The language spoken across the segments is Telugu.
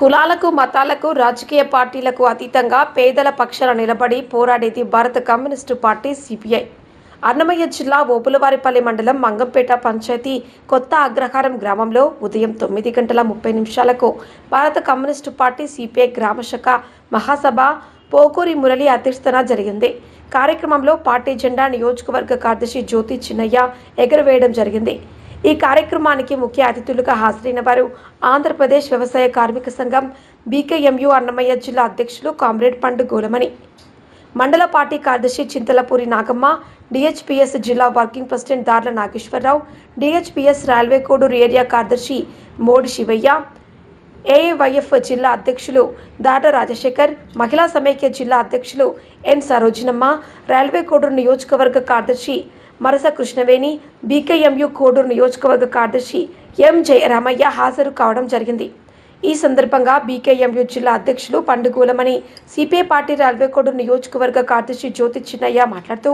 కులాలకు మతాలకు రాజకీయ పార్టీలకు అతీతంగా పేదల పక్షాన నిలబడి పోరాడేది భారత కమ్యూనిస్టు పార్టీ సిపిఐ. అన్నమయ్య జిల్లా ఓపులవారిపల్లి మండలం మంగంపేట పంచాయతీ కొత్త అగ్రహారం గ్రామంలో ఉదయం తొమ్మిది గంటల ముప్పై నిమిషాలకు భారత కమ్యూనిస్టు పార్టీ సిపిఐ గ్రామశాఖ మహాసభ పోకూరి మురళి అధ్యక్షతన జరిగింది. కార్యక్రమంలో పార్టీ జెండా నియోజకవర్గ కార్యదర్శి జ్యోతి చిన్నయ్య ఎగరవేయడం జరిగింది. ఈ కార్యక్రమానికి ముఖ్య అతిథులుగా హాజరైన వారు ఆంధ్రప్రదేశ్ వ్యవసాయ కార్మిక సంఘం బీకేఎంయు అన్నమయ్య జిల్లా అధ్యక్షులు కామ్రేడ్ పండు గోలమణి మండల పార్టీ కార్యదర్శి చింతలపూరి నాగమ్మ డిహెచ్పిఎస్ జిల్లా working president Darla Nageswararao DHPS railway Koduru area కార్యదర్శి మోడి శివయ్య ఏఏవైఎఫ్ జిల్లా అధ్యక్షులు దాట రాజశేఖర్ మహిళా సమైక్య జిల్లా అధ్యక్షులు ఎన్ సరోజినమ్మ రైల్వే కోడూరు నియోజకవర్గ కార్యదర్శి మరస కృష్ణవేణి బీకేఎంయు కోడూరు నియోజకవర్గ కార్యదర్శి ఎం జయరామయ్య హాజరు కావడం జరిగింది. ఈ సందర్భంగా బీకేఎంయు జిల్లా అధ్యక్షులు పండుగూలమని సిపిఐ పార్టీ రైల్వే కోడూరు నియోజకవర్గ కార్యదర్శి జ్యోతి చిన్నయ్య మాట్లాడుతూ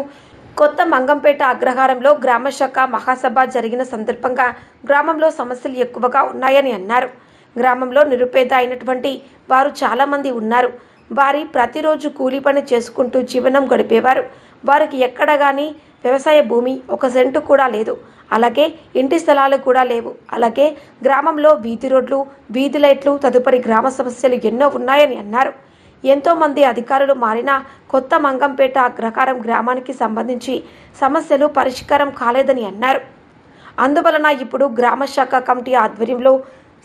కొత్త మంగంపేట అగ్రహారంలో గ్రామ శాఖ మహాసభ జరిగిన సందర్భంగా గ్రామంలో సమస్యలు ఎక్కువగా ఉన్నాయని అన్నారు. గ్రామంలో నిరుపేద అయినటువంటి వారు చాలామంది ఉన్నారు. వారి ప్రతిరోజు కూలీ పని చేసుకుంటూ జీవనం గడిపేవారు. వారికి ఎక్కడ కానీ వ్యవసాయ భూమి ఒక సెంటు కూడా లేదు. అలాగే ఇంటి స్థలాలు కూడా లేవు. అలాగే గ్రామంలో వీధి రోడ్లు వీధి లైట్లు తదుపరి గ్రామ సమస్యలు ఎన్నో ఉన్నాయని అన్నారు. ఎంతోమంది అధికారులు మారినా కొత్త మంగంపేట అగ్రహారం గ్రామానికి సంబంధించి సమస్యలు పరిష్కారం కాలేదని అన్నారు. అందువలన ఇప్పుడు గ్రామ శాఖ కమిటీ ఆధ్వర్యంలో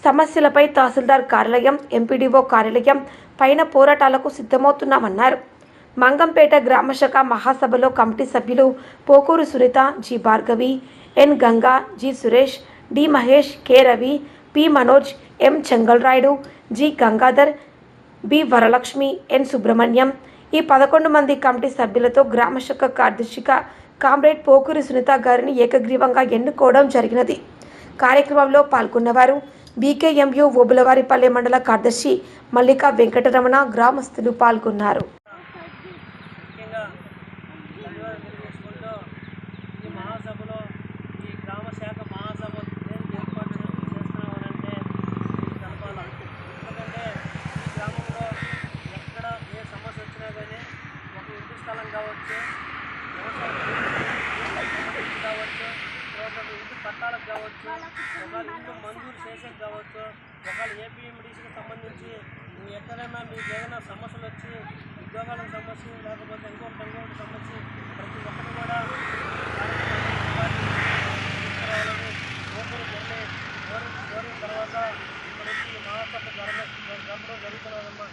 సమస్యలపై తహసీల్దార్ కార్యాలయం ఎంపీడీఓ కార్యాలయం పైన పోరాటాలకు సిద్ధమవుతున్నామన్నారు. మంగంపేట గ్రామశాఖ మహాసభలో కమిటీ సభ్యులు Pokuru Sunitha G Bhargavi N Ganga G Suresh D Mahesh K Ravi P Manoj M Chengalrayudu G Gangadhar B Varalakshmi N Subrahmanyam. ఈ పదకొండు మంది కమిటీ సభ్యులతో గ్రామశాఖ కార్యదర్శిగా కామ్రేడ్ పోకూరి సునీత గారిని ఏకగ్రీవంగా ఎన్నుకోవడం జరిగినది. కార్యక్రమంలో పాల్గొన్నవారు బీకేఎంయు ఓబులవారిపల్లె మండల కార్యదర్శి మల్లికా వెంకటరమణ గ్రామస్తులు పాల్గొన్నారు ముఖ్యంగా ధన్యవాదాలు తెలియజేసుకుంటూ ఈ మహాసభలో ఈ గ్రామ శాఖ మహాసభ దేనికి ఏర్పాటు చే- చేస్తున్నామనంటే మీకు తెలపాల ఎందుకంటే ఈ గ్రామంలో ఎక్కడ ఏ సమస్య వచ్చినా కానీ ఒక ఇంటి స్థలం కావచ్చు కావచ్చు ఒక ఇంటి పట్టాలకు కావచ్చు ఒక ఇల్లు మంజూరు చేసేది కావచ్చు ఒకవేళ ఏపీఎండిసికి సంబంధించి మీ ఎక్కడైనా మీకు ఏదైనా సమస్యలు వచ్చి ఉద్యోగాల సమస్య లేకపోతే ఇంకొకటి ఇంకొకటి సమస్య ప్రతి ఒక్కరు కూడా ఓపెన్ వెళ్ళి కోరిన తర్వాత ఇక్కడ వచ్చి మహాసభ జరగ జరపడం జరుగుతున్నదమ్మా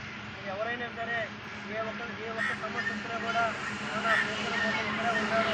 ఎవరైనా సరే ఏ ఒక్క ఏ ఒక్క సమస్య కూడా మన పోలీసులు ఇక్కడే ఉంటారు.